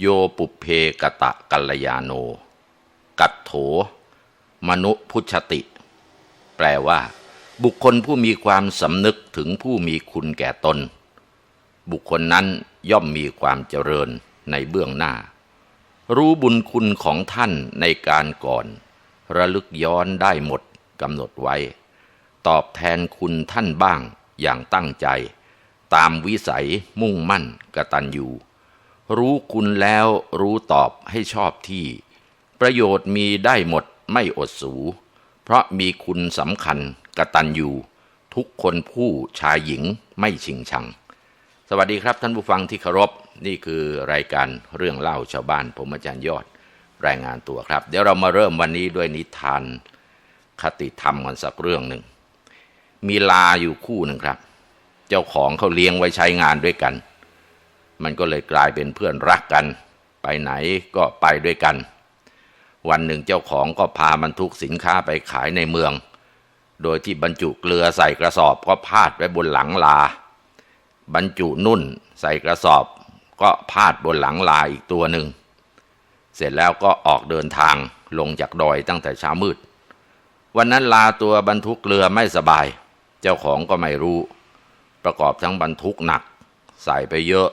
โยปุเพกตะกัลยาโน กัตโถ มนุพุชติ แปลว่า บุคคลผู้มีความสำนึกถึงผู้มีคุณแก่ตน บุคคลนั้นย่อมมีความเจริญในเบื้องหน้า รู้บุญคุณของท่านในการก่อน ระลึกย้อนได้หมดกำหนดไว้ ตอบแทนคุณท่านบ้างอย่างตั้งใจ ตามวิสัยมุ่งมั่นกตัญญู รู้คุณแล้วรู้ตอบให้ชอบที่ ประโยชน์มีได้หมดไม่อดสู เพราะมีคุณสำคัญกระตัญญูทุกคนผู้ชายหญิงไม่ชิงชัง สวัสดีครับท่านผู้ฟังที่เคารพ นี่คือรายการเรื่องเล่าชาวบ้าน ผมอาจารย์ยอดรายงานตัวครับ เดี๋ยวเรามาเริ่มวันนี้ด้วยนิทาน คติธรรมกันสักเรื่องหนึ่ง มีลาอยู่คู่หนึ่งครับ เจ้าของเขาเลี้ยงไว้ใช้งานด้วยกัน มันก็เลยกลายเป็นเพื่อนรักกัน ไปไหนก็ไปด้วยกัน วันหนึ่งเจ้าของก็พามันทุกสินค้าไปขายในเมือง โดยที่บรรจุเกลือใส่กระสอบก็พาดไว้บนหลังลา บรรจุนุ่นใส่กระสอบ ก็พาดบนหลังลาอีกตัวหนึ่ง เสร็จแล้วก็ออกเดินทางลงจากดอยตั้งแต่เช้ามืด วันนั้นลาตัวบรรทุกเกลือไม่สบาย เจ้าของก็ไม่รู้ ประกอบทั้งบรรทุกหนัก ใส่ไปเยอะ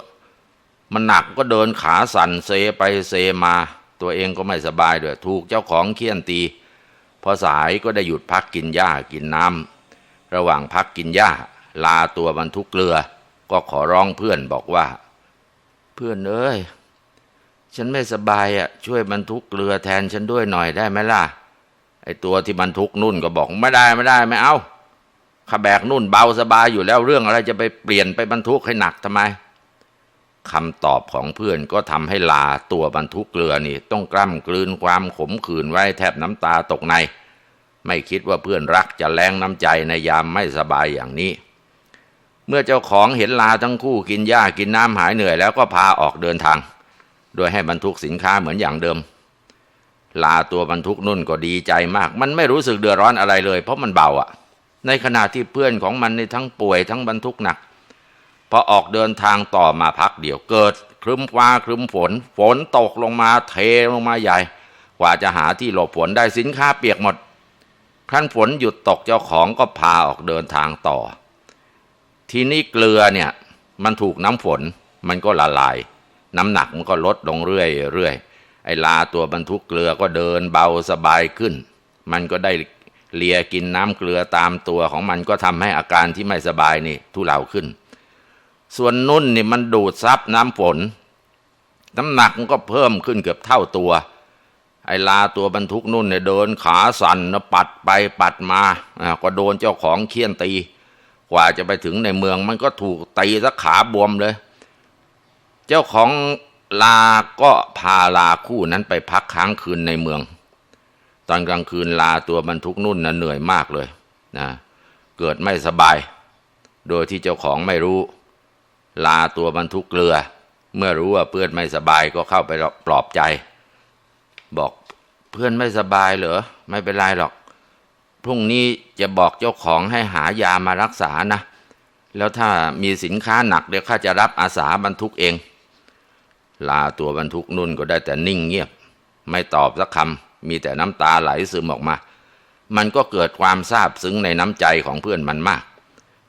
มันหนักก็เดินขาสั่นเซไปเซมา ตัวเองก็ไม่สบายด้วยถูกเจ้าของเคี่ยนตี พอสายก็ได้หยุดพักกินหญ้ากินน้ำระหว่างพักกินหญ้า ลาตัวบรรทุกเกลือ ก็ขอร้องเพื่อนบอกว่า เพื่อนเอ้ยฉันไม่สบายอะช่วยบรรทุกเกลือแทนฉันด้วยหน่อยได้ไหมล่ะไอตัวที่บรรทุกนุ่นก็บอกไม่ได้ไม่ได้ไม่เอาข้าแบกนุ่นเบาสบายอยู่แล้วเรื่องอะไรจะไปเปลี่ยนไปบรรทุกให้หนักทำไม คำตอบของเพื่อนก็ทำให้ลาตัวบรรทุกเกลือนี่ ต้องกล้ำกลืนความขมขื่นไว้แทบน้ำตาตกใน ไม่คิดว่าเพื่อนรักจะแรงน้ำใจในยามไม่สบายอย่างนี้ เมื่อเจ้าของเห็นลาทั้งคู่กินหญ้ากินน้ำหายเหนื่อยแล้วก็พาออกเดินทาง โดยให้บรรทุกสินค้าเหมือนอย่างเดิม ลาตัวบรรทุกนุ่นก็ดีใจมาก มันไม่รู้สึกเดือดร้อนอะไรเลย เพราะมันเบาอะในขณะที่เพื่อนของมันในทั้งป่วยทั้งบรรทุกหนัก พอออกเดินทางต่อมาพักเดียวเกิดครึ้มฟ้าครึ้มฝน ฝนตกลงมาเทลงมาใหญ่ กว่าจะหาที่หลบฝนได้สินค้าเปียกหมดครั้นฝนหยุดตกเจ้าของก็พาออกเดินทางต่อ ทีนี้เกลือเนี่ยมันถูกน้ำฝนมันก็ละลาย น้ำหนักมันก็ลดลงเรื่อยเรื่อยไอ้ลาตัวบรรทุกเกลือก็เดินเบาสบายขึ้น มันก็ได้เลียกินน้ำเกลือตามตัวของมันก็ทำให้อาการที่ไม่สบายนี่ทุเลาขึ้น ส่วนนุ่นนี่มันดูดซับน้ำฝน น้ำหนักมันก็เพิ่มขึ้นเกือบเท่าตัว ไอ้ลาตัวบรรทุกนุ่นเนี่ยเดินขาสั่นนะปัดไปปัดมาอ่าก็โดนเจ้าของเคี่ยนตี กว่าจะไปถึงในเมืองมันก็ถูกตีสักขาบวมเลย เจ้าของลาก็พาลาคู่นั้นไปพักค้างคืนในเมือง ตอนกลางคืนลาตัวบรรทุกนุ่นนะเหนื่อยมากเลยนะเกิดไม่สบาย โดยที่เจ้าของไม่รู้ ลาตัวบรรทุกเกลือ เมื่อรู้ว่าเพื่อนไม่สบายก็เข้าไปปลอบใจ บอกเพื่อนไม่สบายเหรอไม่เป็นไรหรอก พรุ่งนี้จะบอกเจ้าของให้หายามารักษานะ แล้วถ้ามีสินค้าหนักเดี๋ยวข้าจะรับอาสาบรรทุกเอง ลาตัวบรรทุกนุ่นก็ได้แต่นิ่งเงียบ ไม่ตอบสักคำมีแต่น้ำตาไหลซึมออกมา มันก็เกิดความซาบซึ้งในน้ำใจของเพื่อนมันมาก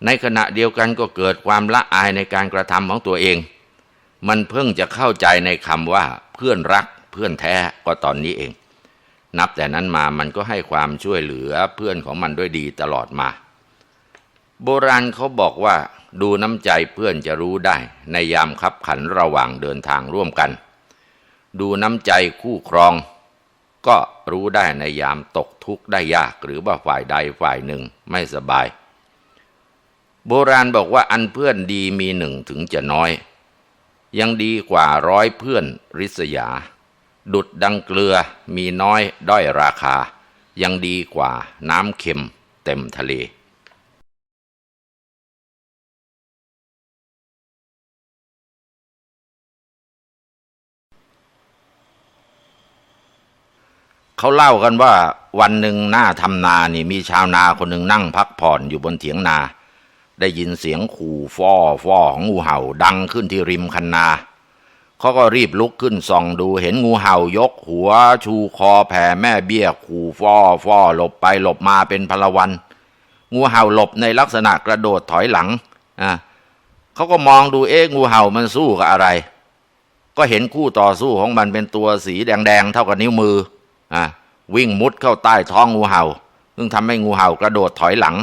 ในขณะเดียวกันก็เกิดความละอายในการกระทำของตัวเอง มันเพิ่งจะเข้าใจในคำว่าเพื่อนรักเพื่อนแท้ก็ตอนนี้เอง นับแต่นั้นมามันก็ให้ความช่วยเหลือเพื่อนของมันด้วยดีตลอดมา โบราณเขาบอกว่าดูน้ำใจเพื่อนจะรู้ได้ ในยามขับขันระหว่างเดินทางร่วมกัน ดูน้ำใจคู่ครอง ก็รู้ได้ในยามตกทุกข์ได้ยากหรือว่าฝ่ายใดฝ่ายหนึ่งไม่สบาย โบราณบอกว่าอันเพื่อนดีมีหนึ่งถึงจะน้อย ยังดีกว่าร้อยเพื่อนริษยา ดุดดังเกลือมีน้อยด้อยราคา ยังดีกว่าน้ำเค็มเต็มทะเลเขาเล่ากันว่าวันหนึ่งหน้าทำนานี่มีชาวนาคนหนึ่งนั่งพักผ่อนอยู่บนเถียงนา ได้ยินเสียงขู่ฟอฟอของงูเห่าดังขึ้นที่ริมคันนาเขาก็รีบลุกขึ้นส่องดูเห็นงูเห่ายกหัว ชูคอแผ่แม่เบี้ยขู่ฟอฟอหลบไปหลบมาเป็นพลวัน งูเห่าหลบในลักษณะกระโดดถอยหลังอะเขาก็มองดูเอ๊ะงูเห่ามันสู้กับอะไร ก็เห็นคู่ต่อสู้ของมันเป็นตัวสีแดงๆเท่ากับนิ้วมืออะวิ่งมุดเข้าใต้ท้องงูเห่า ซึ่งทำให้งูเห่ากระโดดถอยหลัง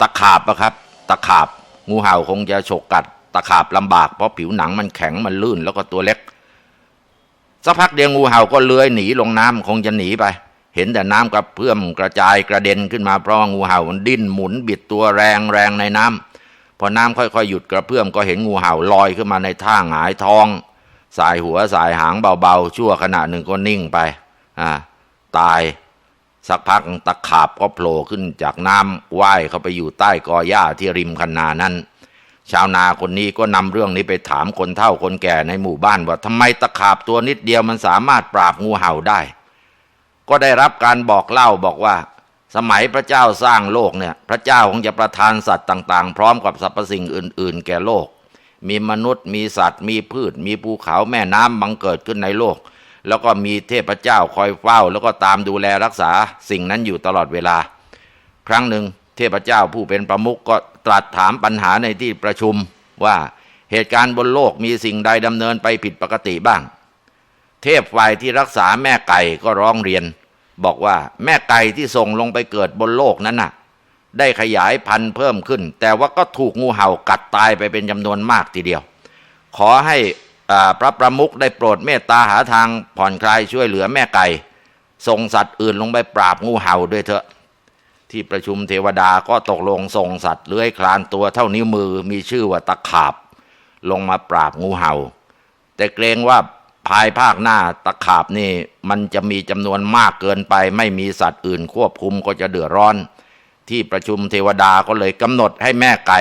ตะขาบอะครับ ตะขาบ งูเห่าคงจะฉกกัด ตะขาบลำบากเพราะผิวหนังมันแข็งมันลื่นแล้วก็ตัวเล็กสักพักเดียวงูเห่าก็เลื้อยหนีลงน้ำคงจะหนีไป เห็นแต่น้ำกระเพื่อมกระจายกระเด็นขึ้นมาเพราะงูเห่ามันดิ้นหมุนบิดตัวแรงแรงในน้ำพอน้ำค่อยๆหยุดกระเพื่อมก็เห็นงูเห่าลอยขึ้นมาในท่าหงายท้อง สายหัวสายหางเบาๆชั่วขณะหนึ่งก็นิ่งไปอ่าตาย สักพักตะขาบก็โผล่ขึ้นจากน้ำว่ายเข้าไปอยู่ใต้กอหญ้าที่ริมคันนานั้น ชาวนาคนนี้ก็นำเรื่องนี้ไปถามคนเฒ่าคนแก่ในหมู่บ้านว่าทำไมตะขาบตัวนิดเดียวมันสามารถปราบงูเห่าได้ ก็ได้รับการบอกเล่าบอกว่า สมัยพระเจ้าสร้างโลกเนี่ย พระเจ้าคงจะประทานสัตว์ต่าง ๆ พร้อมกับสรรพสิ่งอื่น ๆ แก่โลก มีมนุษย์ มีสัตว์ มีพืช มีภูเขาแม่น้ำบังเกิดขึ้นในโลก แล้วก็มีเทพเจ้าคอยเฝ้า แล้วก็ตามดูแลรักษาสิ่งนั้นอยู่ตลอดเวลา ครั้งหนึ่งเทพเจ้าผู้เป็นประมุขก็ตรัสถามปัญหาในที่ประชุมว่าเหตุการณ์บนโลกมีสิ่งใดดำเนินไปผิดปกติบ้าง เทพฝ่ายที่รักษาแม่ไก่ก็ร้องเรียน บอกว่าแม่ไก่ที่ส่งลงไปเกิดบนโลกนั้นน่ะ ได้ขยายพันธุ์เพิ่มขึ้น แต่ว่าก็ถูกงูเห่ากัดตายไปเป็นจำนวนมากทีเดียว ขอให้ พระประมุขได้โปรดเมตตาหาทางผ่อนคลายช่วยเหลือแม่ไก่ส่งสัตว์อื่นลงไปปราบงูเห่าด้วยเถอะ ที่ประชุมเทวดาก็ตกลงส่งสัตว์เลื้อยคลานตัวเท่านิ้วมือมีชื่อว่าตะขาบ ลงมาปราบงูเห่า แต่เกรงว่าภายภาคหน้าตะขาบนี่มันจะมีจำนวนมากเกินไป ไม่มีสัตว์อื่นควบคุมก็จะเดือดร้อน ที่ประชุมเทวดาก็เลยกำหนดให้แม่ไก่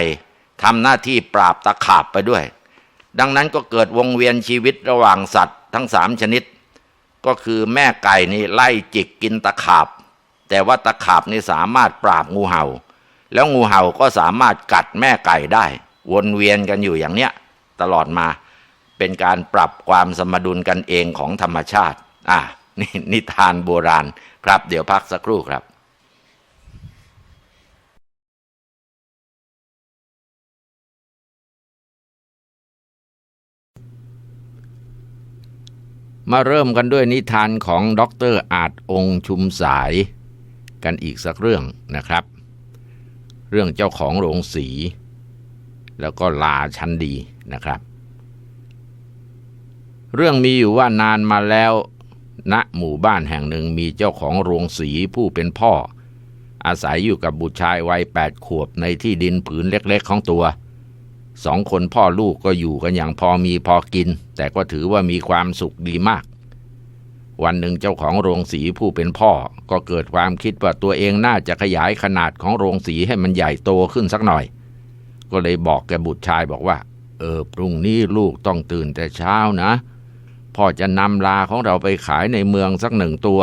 ทำหน้าที่ปราบตะขาบไปด้วย ดังนั้นก็เกิดวงเวียนชีวิตระหว่างสัตว์ทั้งสามชนิด ก็คือแม่ไก่นี่ไล่จิกกินตะขาบ แต่ว่าตะขาบนี่สามารถปราบงูเห่า แล้วงูเห่าก็สามารถกัดแม่ไก่ได้ วนเวียนกันอยู่อย่างเนี้ยตลอดมาเป็นการปรับความสมดุลกันเองของธรรมชาติ อะนี่นิทานโบราณครับ เดี๋ยวพักสักครู่ครับ มาเริ่มกันด้วยนิทานของดรอาจองค์ชุมสายกันอีกสักเรื่องนะครับ เรื่องเจ้าของโรงสี แล้วก็ลาชั้นดีนะครับ เรื่องมีอยู่ว่านานมาแล้วณหมู่บ้านแห่งหนึ่งมีเจ้าของโรงสีผู้เป็นพ่อ อาศัยอยู่กับบุตรชายวัยแปดขวบในที่ดินผืนเล็กๆของตัว สองคนพ่อลูกก็อยู่กันอย่างพอมีพอกิน แต่ก็ถือว่ามีความสุขดีมาก วันหนึ่งเจ้าของโรงสีผู้เป็นพ่อ ก็เกิดความคิดว่าตัวเองน่าจะขยายขนาดของโรงสีให้มันใหญ่โตขึ้นสักหน่อย ก็เลยบอกแกบุตรชายบอกว่า เออพรุ่งนี้ลูกต้องตื่นแต่เช้านะพ่อจะนำลาของเราไปขายในเมืองสักหนึ่งตัว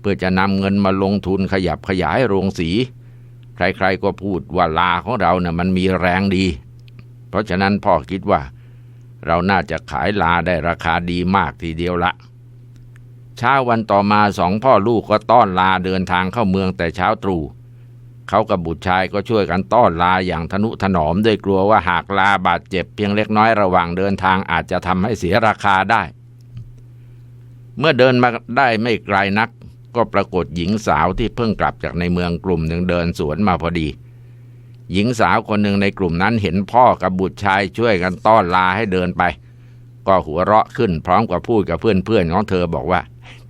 เพื่อจะนำเงินมาลงทุนขยับขยายโรงสี ใครๆก็พูดว่าลาของเราเนะ่ะมันมีแรงดี เพราะฉะนั้นพ่อคิดว่า เราน่าจะขายลาได้ราคาดีมากทีเดียวละเช้าวันต่อมาสองพ่อลูกก็ต้อนลาเดินทางเข้าเมืองแต่เช้าตรู่เขากับบุตรชายก็ช่วยกันต้อนลาอย่างทนุถนอมด้วยกลัวว่าหากลาบาดเจ็บเพียงเล็กน้อยระหว่างเดินทางอาจจะทำให้เสียราคาได้ เมื่อเดินมาได้ไม่ไกลนัก ก็ปรากฏหญิงสาวที่เพิ่งกลับจากในเมืองกลุ่มหนึ่งเดินสวนมาพอดี หญิงสาวคนหนึ่งในกลุ่มนั้นเห็นพ่อกับบุตรชายช่วยกันต้อนลาให้เดินไป ก็หัวเราะขึ้นพร้อมกับพูดกับเพื่อนๆของเธอบอกว่า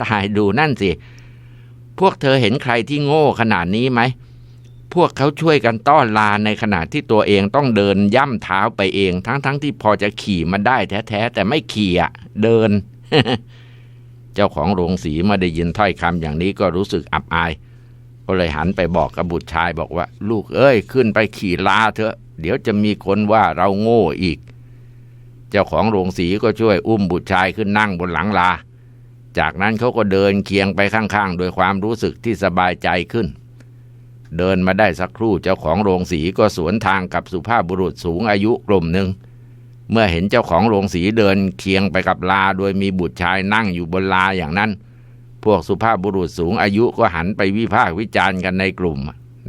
ตายดูนั่นสิ พวกเธอเห็นใครที่โง่ขนาดนี้ไหม พวกเขาช่วยกันต้อนลาในขณะที่ตัวเองต้องเดินย่ำเท้าไปเองทั้งๆทที่พอจะขี่มาได้แท้ๆแต่ไม่ขี่อะเดิน เจ้าของโรงสีมาได้ยินถ้อยคำอย่างนี้ก็รู้สึกอับอาย ก็เลยหันไปบอกกับบุตรชายบอกว่า ลูกเอ้ยขึ้นไปขี่ลาเถอะ เดี๋ยวจะมีคนว่าเราโง่อีก เจ้าของโรงสีก็ช่วยอุ้มบุตรชายขึ้นนั่งบนหลังลา จากนั้นเขาก็เดินเคียงไปข้างๆ โดยความรู้สึกที่สบายใจขึ้น เดินมาได้สักครู่เจ้าของโรงสีก็สวนทางกับสุภาพบุรุษสูงอายุกลุ่มหนึ่งเมื่อเห็นเจ้าของโรงสีเดินเคียงไปกับลา โดยมีบุตรชายนั่งอยู่บนลาอย่างนั้น พวกสุภาพบุรุษสูงอายุก็หันไปวิพากษ์วิจารณ์กันในกลุ่ม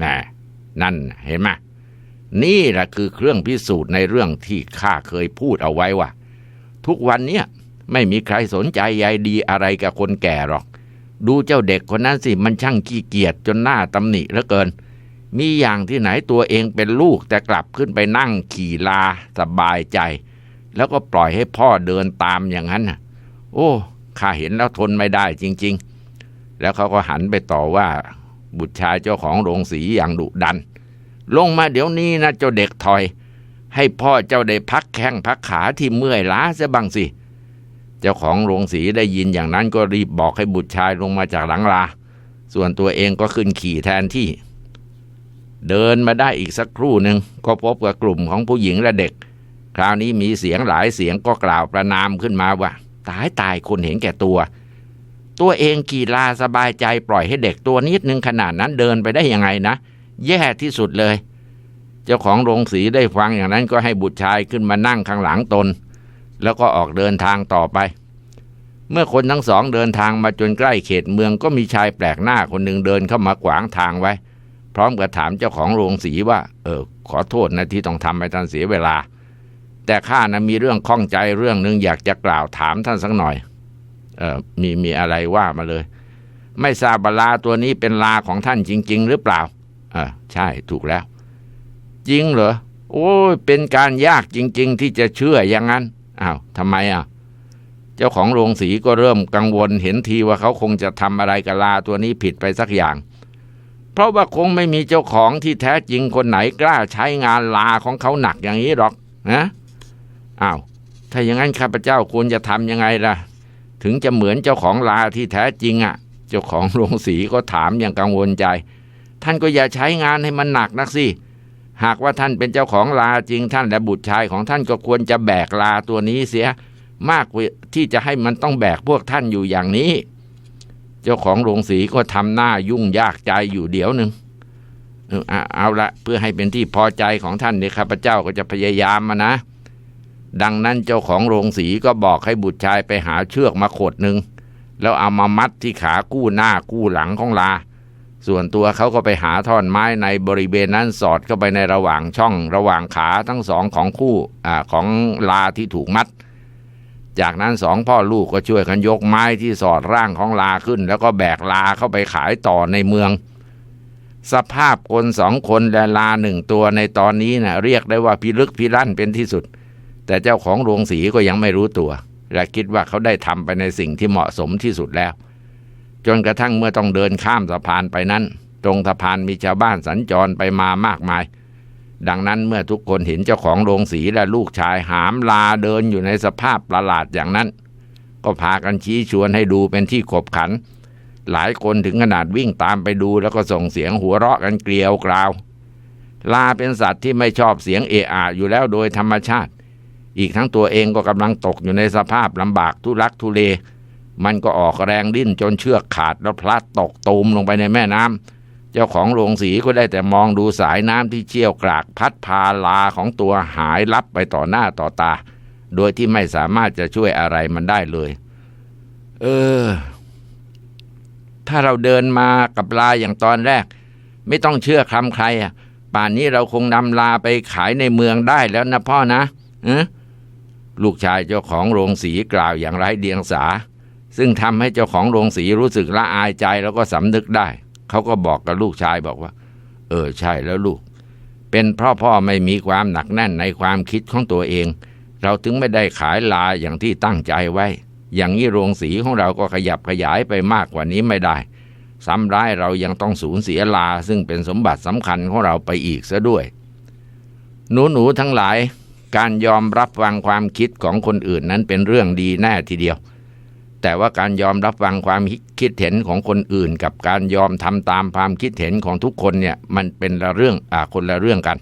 น่นั่นเห็นไหมนี่แหละคือเครื่องพิสูจน์ในเรื่องที่ข้าเคยพูดเอาไว้ว่า ทุกวันเนี้ยไม่มีใครสนใจใยดีอะไรกับคนแก่หรอก ดูเจ้าเด็กคนนั้นสิมันช่างขี้เกียจจนหน้าตำหนิเหลือเกิน มีอย่างที่ไหนตัวเองเป็นลูกแต่กลับขึ้นไปนั่งขี่ลาสบายใจ แล้วก็ปล่อยให้พ่อเดินตามอย่างนั้นโอ้ ข้าเห็นแล้วทนไม่ได้จริง ๆ แล้วเขาก็หันไปต่อว่าบุตรชายเจ้าของโรงสีอย่างดุดัน ลงมาเดี๋ยวนี้นะเจ้าเด็กถอย ให้พ่อเจ้าได้พักแข้งพักขาที่เมื่อยล้าเสียบ้างสิ เจ้าของโรงสีได้ยินอย่างนั้นก็รีบบอกให้บุตรชายลงมาจากหลังลา ส่วนตัวเองก็ขึ้นขี่แทนที่ เดินมาได้อีกสักครู่หนึ่งก็พบกับกลุ่มของผู้หญิงและเด็ก คราวนี้มีเสียงหลายเสียงก็กล่าวประนามขึ้นมาว่า ตายตายคนเห็นแก่ตัว ตัวเองขี่ลาสบายใจปล่อยให้เด็กตัวนิดนึงขนาดนั้นเดินไปได้ยังไงนะ แย่ที่สุดเลย เจ้าของโรงสีได้ฟังอย่างนั้นก็ให้บุตรชายขึ้นมานั่งข้างหลังตน แล้วก็ออกเดินทางต่อไป เมื่อคนทั้งสองเดินทางมาจนใกล้เขตเมืองก็มีชายแปลกหน้าคนหนึ่งเดินเข้ามาขวางทางไว้ พร้อมกับถามเจ้าของโรงสีว่า เออขอโทษนะที่ต้องทำให้ท่านเสียเวลา แต่ข้านะมีเรื่องข้องใจเรื่องหนึ่งอยากจะกล่าวถามท่านสักหน่อย เออมีมีอะไรว่ามาเลย ไม่ทราบลาตัวนี้เป็นลาของท่านจริง ๆ หรือเปล่าเออใช่ถูกแล้ว จริงเหรอโอ้ยเป็นการยากจริง ๆ ที่จะเชื่ออย่างนั้นอ้าวทำไมอะเจ้าของโรงสีก็เริ่มกังวลเห็นทีว่าเขาคงจะทำอะไรกับลาตัวนี้ผิดไปสักอย่าง เพราะว่าคงไม่มีเจ้าของที่แท้จริงคนไหนกล้าใช้งานลาของเขาหนักอย่างนี้หรอกนะ อ้าว ถ้าอย่างนั้นข้าพเจ้าควรจะทำยังไงล่ะ ถึงจะเหมือนเจ้าของลาที่แท้จริงอะ เจ้าของโรงสีก็ถามอย่างกังวลใจ ท่านก็อย่าใช้งานให้มันหนักนักสิ หากว่าท่านเป็นเจ้าของลาจริงท่านและบุตรชายของท่านก็ควรจะแบกลาตัวนี้เสีย มากที่จะให้มันต้องแบกพวกท่านอยู่อย่างนี้ เจ้าของโรงสีก็ทำหน้ายุ่งยากใจอยู่เดี๋ยวหนึ่งเอาเอาละเพื่อให้เป็นที่พอใจของท่านเนี่ยข้าพเจ้าก็จะพยายามมานะ ดังนั้นเจ้าของโรงสีก็บอกให้บุตรชายไปหาเชือกมาขดหนึ่งแล้วเอามามัดที่ขากู้หน้ากู้หลังของลา ส่วนตัวเขาก็ไปหาท่อนไม้ในบริเวณนั้นสอดเข้าไปในระหว่างช่องระหว่างขาทั้งสองของคู่อของลาที่ถูกมัด จากนั้นสองพ่อลูกก็ช่วยกันยกไม้ที่สอดร่างของลาขึ้น แล้วก็แบกลาเข้าไปขายต่อในเมือง สภาพคนสองคนและลาหนึ่งตัวในตอนนี้นะ่ะเรียกได้ว่าพิลึกพิลั่นเป็นที่สุด แต่เจ้าของโรงสีก็ยังไม่รู้ตัว และคิดว่าเขาได้ทำไปในสิ่งที่เหมาะสมที่สุดแล้ว จนกระทั่งเมื่อต้องเดินข้ามสะพานไปนั้น ตรงสะพานมีชาวบ้านสัญจรไปมามากมาย ดังนั้นเมื่อทุกคนเห็นเจ้าของโรงสีและลูกชายหามลาเดินอยู่ในสภาพประหลาดอย่างนั้น ก็พากันชี้ชวนให้ดูเป็นที่ขบขัน หลายคนถึงขนาดวิ่งตามไปดูแล้วก็ส่งเสียงหัวเราะกันเกลียวกราวลาเป็นสัตว์ที่ไม่ชอบเสียงเอะอะอยู่แล้วโดยธรรมชาติ อีกทั้งตัวเองก็กำลังตกอยู่ในสภาพลำบากทุลักทุเล มันก็ออกแรงดิ้นจนเชือกขาดแล้วพลัดตกตูมลงไปในแม่น้ำเจ้าของโรงสีก็ได้แต่มองดูสายน้ำที่เชี่ยวกรากพัดพาลาของตัวหายลับไปต่อหน้าต่อตา โดยที่ไม่สามารถจะช่วยอะไรมันได้เลย เออ ถ้าเราเดินมากับลาอย่างตอนแรก ไม่ต้องเชื่อคำใครอะป่านนี้เราคงนำลาไปขายในเมืองได้แล้วนะพ่อนะเออ ลูกชายเจ้าของโรงสีกล่าวอย่างไร้เดียงสา ซึ่งทำให้เจ้าของโรงสีรู้สึกละอายใจแล้วก็สำนึกได้ เขาก็บอกกับลูกชายบอกว่า เออใช่แล้วลูก เป็นเพราะพ่อไม่มีความหนักแน่นในความคิดของตัวเอง เราถึงไม่ได้ขายลาอย่างที่ตั้งใจไว้ อย่างนี้โรงสีของเราก็ขยับขยายไปมากกว่านี้ไม่ได้ซ้ำร้ายเรายังต้องสูญเสียลาซึ่งเป็นสมบัติสำคัญของเราไปอีกซะด้วย หนูหนูๆทั้งหลาย การยอมรับฟังความคิดของคนอื่นนั้นเป็นเรื่องดีแน่ทีเดียว แต่ว่าการยอมรับฟังความคิดเห็นของคนอื่น กับการยอมทำตามความคิดเห็นของทุกคนเนี่ยมันเป็นละเรื่องอ่าคนละเรื่องกัน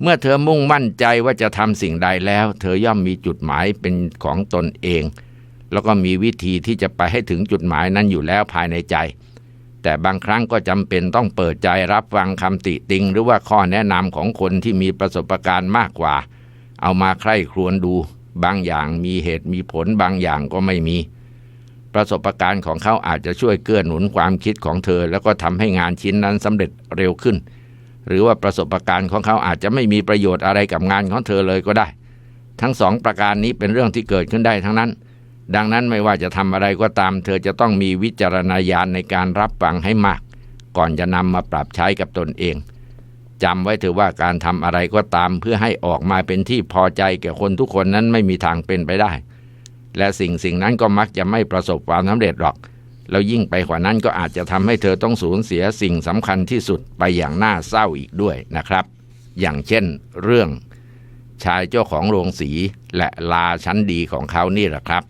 เมื่อเธอมุ่งมั่นใจว่าจะทำสิ่งใดแล้ว เธอย่อมมีจุดหมายเป็นของตนเอง แล้วก็มีวิธีที่จะไปให้ถึงจุดหมายนั้นอยู่แล้วภายในใจ แต่บางครั้งก็จำเป็นต้องเปิดใจรับฟังคำติติง หรือว่าข้อแนะนำของคนที่มีประสบการณ์มากกว่า เอามาใคร่ครวญดู บางอย่างมีเหตุมีผลบางอย่างก็ไม่มี ประสบการณ์ของเขาอาจจะช่วยเกื้อหนุนความคิดของเธอ แล้วก็ทำให้งานชิ้นนั้นสำเร็จเร็วขึ้น หรือว่าประสบการณ์ของเขาอาจจะไม่มีประโยชน์อะไรกับงานของเธอเลยก็ได้ ทั้งสองประการนี้เป็นเรื่องที่เกิดขึ้นได้ทั้งนั้น ดังนั้นไม่ว่าจะทำอะไรก็ตาม เธอจะต้องมีวิจารณญาณในการรับฟังให้มาก ก่อนจะนำมาปรับใช้กับตนเองจำไว้เถอะว่าการทำอะไรก็ตามเพื่อให้ออกมาเป็นที่พอใจแก่คนทุกคนนั้นไม่มีทางเป็นไปได้ และสิ่งสิ่งนั้นก็มักจะไม่ประสบความสำเร็จหรอกแล้วยิ่งไปกว่านั้นก็อาจจะทำให้เธอต้องสูญเสียสิ่งสำคัญที่สุดไปอย่างน่าเศร้าอีกด้วยนะครับ อย่างเช่น เรื่อง ชายเจ้าของโรงสีและลาชั้นดีของเขานี่แหละครับ